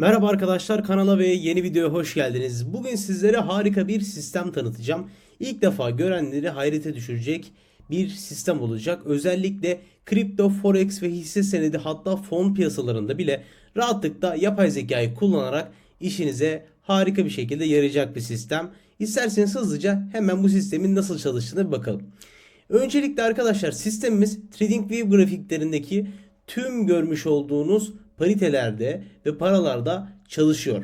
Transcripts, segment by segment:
Merhaba arkadaşlar kanala ve yeni videoya hoş geldiniz. Bugün sizlere harika bir sistem tanıtacağım. İlk defa görenleri hayrete düşürecek bir sistem olacak. Özellikle kripto, forex ve hisse senedi hatta fon piyasalarında bile rahatlıkla yapay zekayı kullanarak işinize harika bir şekilde yarayacak bir sistem. İsterseniz hızlıca hemen bu sistemin nasıl çalıştığına bir bakalım. Öncelikle arkadaşlar sistemimiz TradingView grafiklerindeki tüm görmüş olduğunuz paritelerde ve paralarda çalışıyor.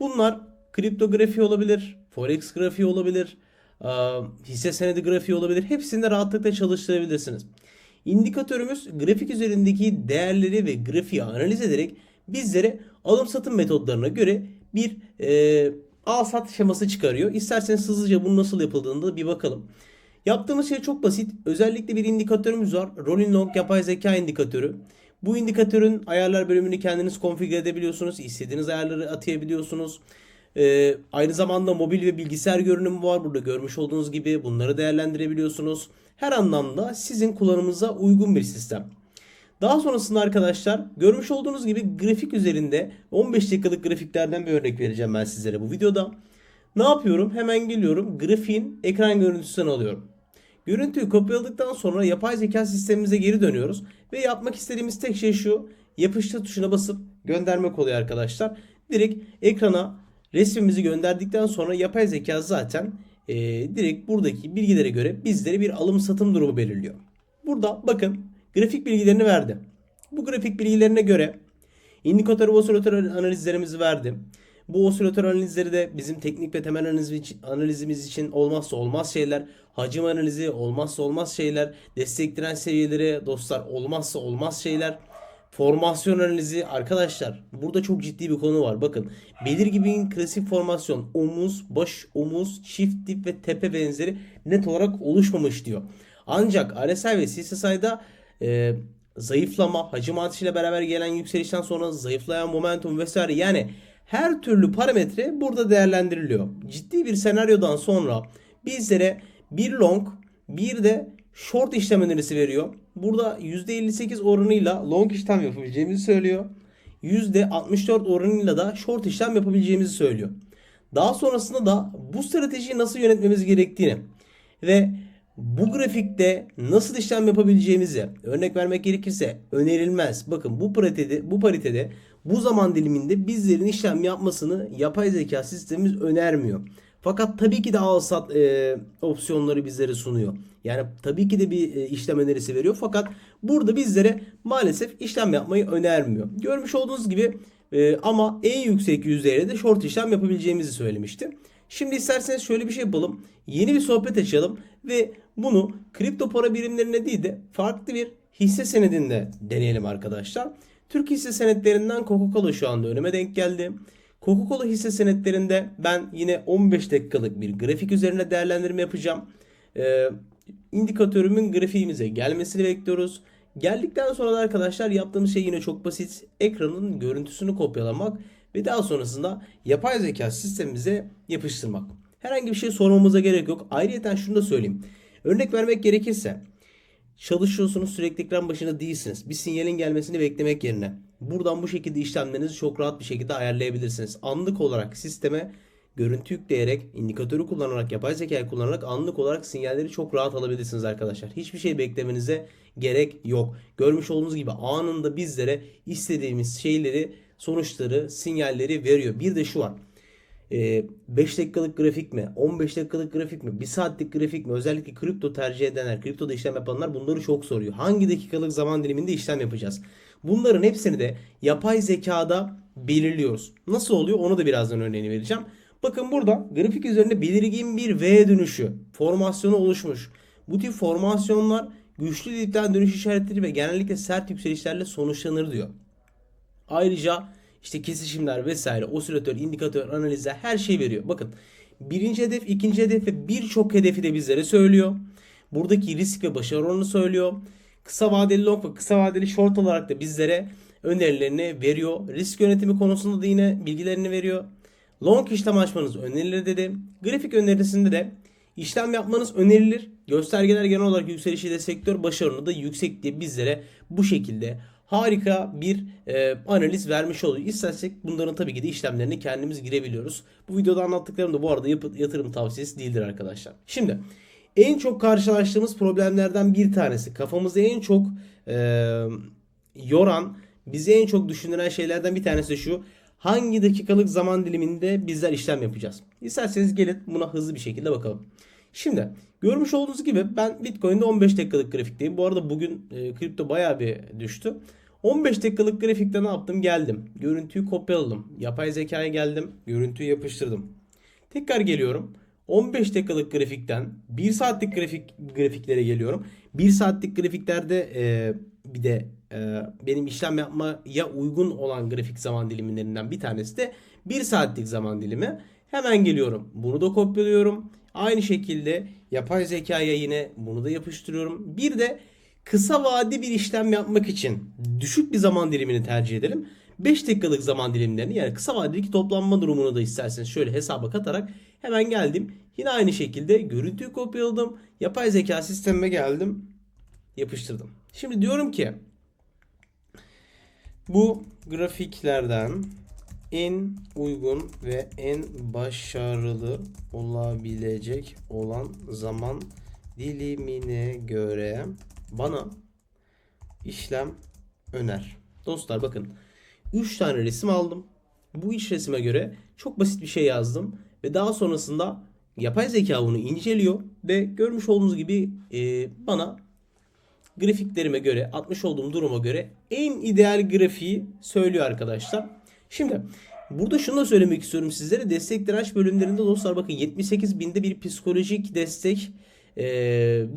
Bunlar kripto grafiği olabilir, forex grafiği olabilir, hisse senedi grafiği olabilir. Hepsini de rahatlıkla çalıştırabilirsiniz. İndikatörümüz grafik üzerindeki değerleri ve grafiği analiz ederek bizlere alım satım metodlarına göre bir e, al sat şeması çıkarıyor. İsterseniz hızlıca bunun nasıl yapıldığını da bir bakalım. Yaptığımız şey çok basit. Özellikle bir indikatörümüz var. Rolling Long yapay zeka indikatörü. Bu indikatörün ayarlar bölümünü kendiniz konfigüre edebiliyorsunuz. İstediğiniz ayarları atayabiliyorsunuz. Ee, aynı zamanda mobil ve bilgisayar görünümü var. Burada görmüş olduğunuz gibi bunları değerlendirebiliyorsunuz. Her anlamda sizin kullanımınıza uygun bir sistem. Daha sonrasında arkadaşlar görmüş olduğunuz gibi grafik üzerinde 15 dakikalık grafiklerden bir örnek vereceğim ben sizlere bu videoda. Ne yapıyorum? Hemen geliyorum. Grafiğin ekran görüntüsünü alıyorum. Görüntüyü kopyaladıktan sonra yapay zeka sistemimize geri dönüyoruz. Ve yapmak istediğimiz tek şey şu. Yapıştır tuşuna basıp göndermek oluyor arkadaşlar. Direkt ekrana resmimizi gönderdikten sonra yapay zeka zaten e, direkt buradaki bilgilere göre bizlere bir alım satım durumu belirliyor. Burada bakın grafik bilgilerini verdi. Bu grafik bilgilerine göre indikatör ve analizlerimizi verdi. Bu osilatör analizleri de bizim teknik ve temel analizimiz için olmazsa olmaz şeyler. Hacim analizi olmazsa olmaz şeyler. Destek direnç seviyeleri dostlar olmazsa olmaz şeyler. Formasyon analizi arkadaşlar burada çok ciddi bir konu var. Bakın belirgin klasik formasyon omuz, baş, omuz, çift dip ve tepe benzeri net olarak oluşmamış diyor. Ancak RSI ve CSI'da e, zayıflama, hacim artışıyla beraber gelen yükselişten sonra zayıflayan momentum vesaire yani her türlü parametre burada değerlendiriliyor. Ciddi bir senaryodan sonra bizlere bir long bir de short işlem önerisi veriyor. Burada %58 oranıyla long işlem yapabileceğimizi söylüyor. %64 oranıyla da short işlem yapabileceğimizi söylüyor. Daha sonrasında da bu stratejiyi nasıl yönetmemiz gerektiğini ve bu grafikte nasıl işlem yapabileceğimizi örnek vermek gerekirse önerilmez. Bakın bu paritede bu paritede bu zaman diliminde bizlerin işlem yapmasını yapay zeka sistemimiz önermiyor. Fakat tabii ki de al sat e, opsiyonları bizlere sunuyor. Yani tabii ki de bir e, işlem önerisi veriyor. Fakat burada bizlere maalesef işlem yapmayı önermiyor. Görmüş olduğunuz gibi e, ama en yüksek yüzdeyle de short işlem yapabileceğimizi söylemişti. Şimdi isterseniz şöyle bir şey yapalım. Yeni bir sohbet açalım ve bunu kripto para birimlerine değil de farklı bir hisse senedinde deneyelim arkadaşlar. Türk hisse senetlerinden Coca-Cola şu anda önüme denk geldi. Coca-Cola hisse senetlerinde ben yine 15 dakikalık bir grafik üzerine değerlendirme yapacağım. Ee, indikatörümün grafiğimize gelmesini bekliyoruz. Geldikten sonra da arkadaşlar yaptığımız şey yine çok basit. Ekranın görüntüsünü kopyalamak ve daha sonrasında yapay zeka sistemimize yapıştırmak. Herhangi bir şey sormamıza gerek yok. Ayrıca şunu da söyleyeyim. Örnek vermek gerekirse çalışıyorsunuz sürekli ekran başında değilsiniz. Bir sinyalin gelmesini beklemek yerine buradan bu şekilde işlemlerinizi çok rahat bir şekilde ayarlayabilirsiniz. Anlık olarak sisteme görüntü yükleyerek, indikatörü kullanarak, yapay zekayı kullanarak anlık olarak sinyalleri çok rahat alabilirsiniz arkadaşlar. Hiçbir şey beklemenize gerek yok. Görmüş olduğunuz gibi anında bizlere istediğimiz şeyleri, sonuçları, sinyalleri veriyor. Bir de şu var. 5 dakikalık grafik mi? 15 dakikalık grafik mi? 1 saatlik grafik mi? Özellikle kripto tercih edenler, kriptoda işlem yapanlar bunları çok soruyor. Hangi dakikalık zaman diliminde işlem yapacağız? Bunların hepsini de yapay zekada belirliyoruz. Nasıl oluyor? Onu da birazdan örneğini vereceğim. Bakın burada grafik üzerinde belirgin bir V dönüşü, formasyonu oluşmuş. Bu tip formasyonlar güçlü dipten dönüş işaretleri ve genellikle sert yükselişlerle sonuçlanır diyor. Ayrıca işte kesişimler vesaire, osilatör, indikatör, analizler her şey veriyor. Bakın birinci hedef, ikinci hedef ve birçok hedefi de bizlere söylüyor. Buradaki risk ve başarı oranını söylüyor. Kısa vadeli long ve kısa vadeli short olarak da bizlere önerilerini veriyor. Risk yönetimi konusunda da yine bilgilerini veriyor. Long işlem açmanız önerilir dedi. Grafik önerisinde de işlem yapmanız önerilir. Göstergeler genel olarak yükselişi destekliyor. Başarını da yüksek diye bizlere bu şekilde harika bir e, analiz vermiş oluyor. İstersek bunların tabii ki de işlemlerini kendimiz girebiliyoruz. Bu videoda anlattıklarım da bu arada yatırım tavsiyesi değildir arkadaşlar. Şimdi en çok karşılaştığımız problemlerden bir tanesi kafamızı en çok e, yoran, bizi en çok düşündüren şeylerden bir tanesi şu. Hangi dakikalık zaman diliminde bizler işlem yapacağız? İsterseniz gelin buna hızlı bir şekilde bakalım. Şimdi görmüş olduğunuz gibi ben Bitcoin'de 15 dakikalık grafikteyim. Bu arada bugün e, kripto bayağı bir düştü. 15 dakikalık grafikte ne yaptım? Geldim. Görüntüyü kopyaladım. Yapay zekaya geldim. Görüntüyü yapıştırdım. Tekrar geliyorum. 15 dakikalık grafikten 1 saatlik grafik grafiklere geliyorum. 1 saatlik grafiklerde e, bir de e, benim işlem yapmaya uygun olan grafik zaman dilimlerinden bir tanesi de 1 saatlik zaman dilimi. Hemen geliyorum. Bunu da kopyalıyorum. Aynı şekilde yapay zekaya yine bunu da yapıştırıyorum. Bir de kısa vade bir işlem yapmak için düşük bir zaman dilimini tercih edelim. 5 dakikalık zaman dilimlerini yani kısa vadedeki toplanma durumunu da isterseniz şöyle hesaba katarak hemen geldim. Yine aynı şekilde görüntüyü kopyaladım. Yapay zeka sistemime geldim. Yapıştırdım. Şimdi diyorum ki bu grafiklerden en uygun ve en başarılı olabilecek olan zaman dilimine göre bana işlem öner. Dostlar bakın 3 tane resim aldım. Bu iş resime göre çok basit bir şey yazdım ve daha sonrasında yapay zeka bunu inceliyor ve görmüş olduğunuz gibi e, bana grafiklerime göre, atmış olduğum duruma göre en ideal grafiği söylüyor arkadaşlar. Şimdi burada şunu da söylemek istiyorum sizlere. Destek direnç bölümlerinde dostlar bakın 78 binde bir psikolojik destek e,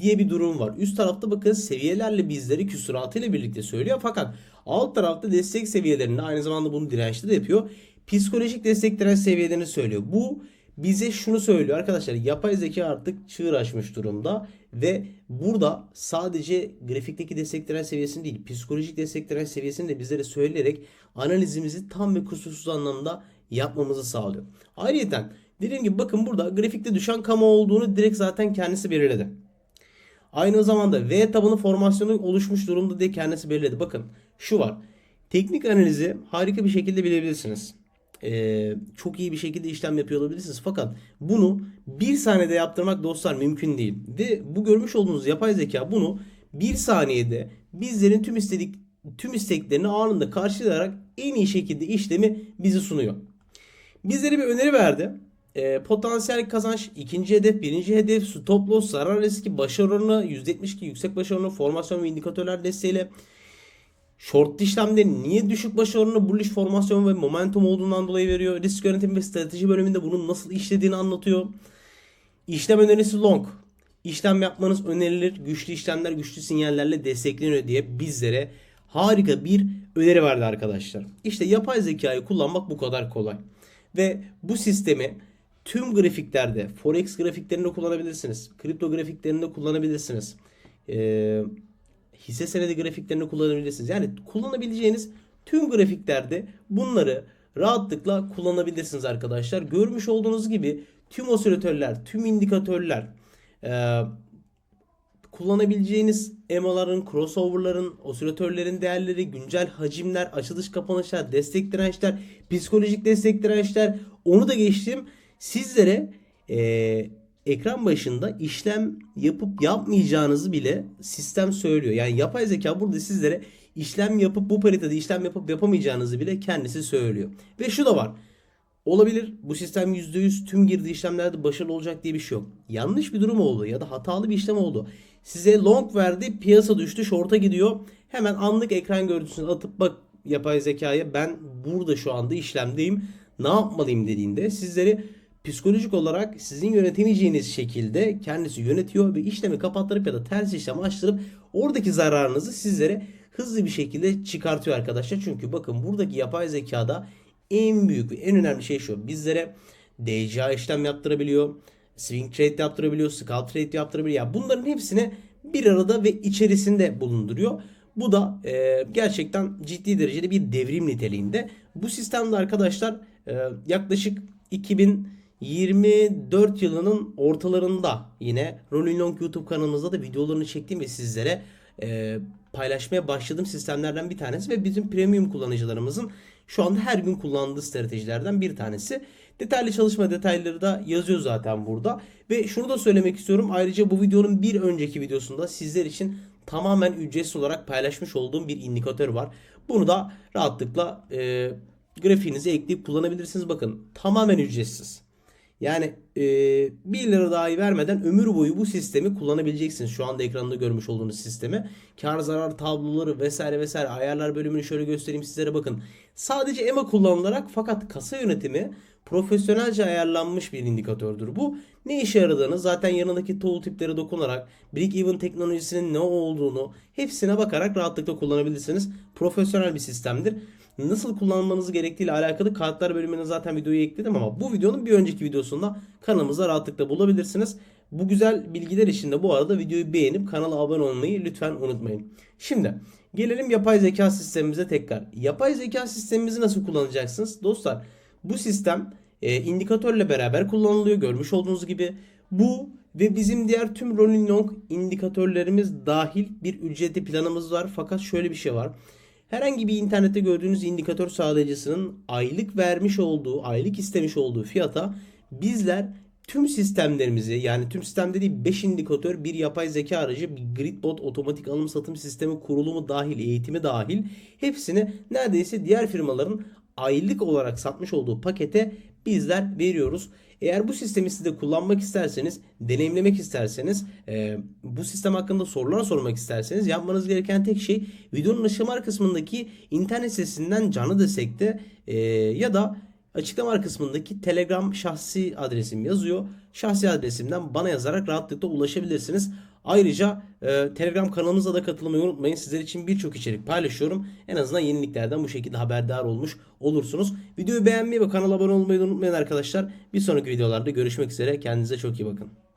diye bir durum var. Üst tarafta bakın seviyelerle bizleri küsuratıyla birlikte söylüyor. Fakat alt tarafta destek seviyelerinde aynı zamanda bunu dirençli de yapıyor. Psikolojik destek direnç seviyelerini söylüyor. Bu bize şunu söylüyor arkadaşlar yapay zeka artık çığır açmış durumda ve burada sadece grafikteki destek direnç seviyesini değil psikolojik destek direnç seviyesini de bizlere söyleyerek analizimizi tam ve kusursuz anlamda yapmamızı sağlıyor. Ayrıca dediğim gibi bakın burada grafikte düşen kama olduğunu direkt zaten kendisi belirledi. Aynı zamanda V tabanı formasyonu oluşmuş durumda diye kendisi belirledi. Bakın şu var. Teknik analizi harika bir şekilde bilebilirsiniz e, çok iyi bir şekilde işlem yapıyor olabilirsiniz. Fakat bunu bir saniyede yaptırmak dostlar mümkün değil. Ve bu görmüş olduğunuz yapay zeka bunu bir saniyede bizlerin tüm istedik tüm isteklerini anında karşılayarak en iyi şekilde işlemi bizi sunuyor. Bizlere bir öneri verdi. E, potansiyel kazanç, ikinci hedef, birinci hedef, stop loss, zarar riski, başarı oranı, %72 yüksek başarı oranı, formasyon ve indikatörler desteğiyle Short işlemde niye düşük başarılı bullish formasyon ve momentum olduğundan dolayı veriyor. Risk yönetimi ve strateji bölümünde bunun nasıl işlediğini anlatıyor. İşlem önerisi long. İşlem yapmanız önerilir. Güçlü işlemler güçlü sinyallerle destekleniyor diye bizlere harika bir öneri verdi arkadaşlar. İşte yapay zekayı kullanmak bu kadar kolay. Ve bu sistemi tüm grafiklerde, forex grafiklerinde kullanabilirsiniz. Kripto grafiklerinde kullanabilirsiniz. Eee hisse senedi grafiklerini kullanabilirsiniz. Yani kullanabileceğiniz tüm grafiklerde bunları rahatlıkla kullanabilirsiniz arkadaşlar. Görmüş olduğunuz gibi tüm osilatörler, tüm indikatörler, e, kullanabileceğiniz EMA'ların, crossover'ların, osilatörlerin değerleri, güncel hacimler, açılış kapanışlar, destek dirençler, psikolojik destek dirençler onu da geçtim. Sizlere e, ekran başında işlem yapıp yapmayacağınızı bile sistem söylüyor. Yani yapay zeka burada sizlere işlem yapıp bu paritede işlem yapıp yapamayacağınızı bile kendisi söylüyor. Ve şu da var. Olabilir bu sistem %100 tüm girdiği işlemlerde başarılı olacak diye bir şey yok. Yanlış bir durum oldu ya da hatalı bir işlem oldu. Size long verdi piyasa düştü short'a gidiyor. Hemen anlık ekran görüntüsünü atıp bak yapay zekaya ben burada şu anda işlemdeyim ne yapmalıyım dediğinde sizleri psikolojik olarak sizin yönetemeyeceğiniz şekilde kendisi yönetiyor ve işlemi kapattırıp ya da ters işlem açtırıp oradaki zararınızı sizlere hızlı bir şekilde çıkartıyor arkadaşlar. Çünkü bakın buradaki yapay zekada en büyük ve en önemli şey şu. Bizlere DCA işlem yaptırabiliyor. Swing trade yaptırabiliyor. Scalp trade yaptırabiliyor. Yani bunların hepsini bir arada ve içerisinde bulunduruyor. Bu da e, gerçekten ciddi derecede bir devrim niteliğinde. Bu sistemde arkadaşlar e, yaklaşık 2000 24 yılının ortalarında yine Rolling Long YouTube kanalımızda da videolarını çektim ve sizlere e, paylaşmaya başladığım sistemlerden bir tanesi ve bizim premium kullanıcılarımızın şu anda her gün kullandığı stratejilerden bir tanesi. Detaylı çalışma detayları da yazıyor zaten burada. Ve şunu da söylemek istiyorum. Ayrıca bu videonun bir önceki videosunda sizler için tamamen ücretsiz olarak paylaşmış olduğum bir indikatör var. Bunu da rahatlıkla e, grafiğinize ekleyip kullanabilirsiniz. Bakın tamamen ücretsiz. Yani e, 1 lira dahi vermeden ömür boyu bu sistemi kullanabileceksiniz. Şu anda ekranda görmüş olduğunuz sistemi. Kar zarar tabloları vesaire vesaire ayarlar bölümünü şöyle göstereyim sizlere bakın. Sadece EMA kullanılarak fakat kasa yönetimi profesyonelce ayarlanmış bir indikatördür bu. Ne işe yaradığını zaten yanındaki tool tiplere dokunarak Break Even teknolojisinin ne olduğunu hepsine bakarak rahatlıkla kullanabilirsiniz. Profesyonel bir sistemdir nasıl kullanmanız gerektiği ile alakalı kartlar bölümüne zaten videoyu ekledim ama bu videonun bir önceki videosunda kanalımızda rahatlıkla bulabilirsiniz. Bu güzel bilgiler için de bu arada videoyu beğenip kanala abone olmayı lütfen unutmayın. Şimdi gelelim yapay zeka sistemimize tekrar. Yapay zeka sistemimizi nasıl kullanacaksınız? Dostlar bu sistem e, indikatörle beraber kullanılıyor. Görmüş olduğunuz gibi bu ve bizim diğer tüm rolling long indikatörlerimiz dahil bir ücretli planımız var. Fakat şöyle bir şey var. Herhangi bir internette gördüğünüz indikatör sağlayıcısının aylık vermiş olduğu, aylık istemiş olduğu fiyata bizler tüm sistemlerimizi yani tüm sistem dediği 5 indikatör, bir yapay zeka aracı, bir gridbot, otomatik alım satım sistemi kurulumu dahil, eğitimi dahil hepsini neredeyse diğer firmaların aylık olarak satmış olduğu pakete bizler veriyoruz. Eğer bu sistemi siz de kullanmak isterseniz, deneyimlemek isterseniz, e, bu sistem hakkında sorular sormak isterseniz yapmanız gereken tek şey videonun açıklama kısmındaki internet sitesinden canlı destekte e, ya da açıklama kısmındaki Telegram şahsi adresim yazıyor. Şahsi adresimden bana yazarak rahatlıkla ulaşabilirsiniz. Ayrıca e, Telegram kanalımıza da katılmayı unutmayın. Sizler için birçok içerik paylaşıyorum. En azından yeniliklerden bu şekilde haberdar olmuş olursunuz. Videoyu beğenmeyi ve kanala abone olmayı unutmayın arkadaşlar. Bir sonraki videolarda görüşmek üzere. Kendinize çok iyi bakın.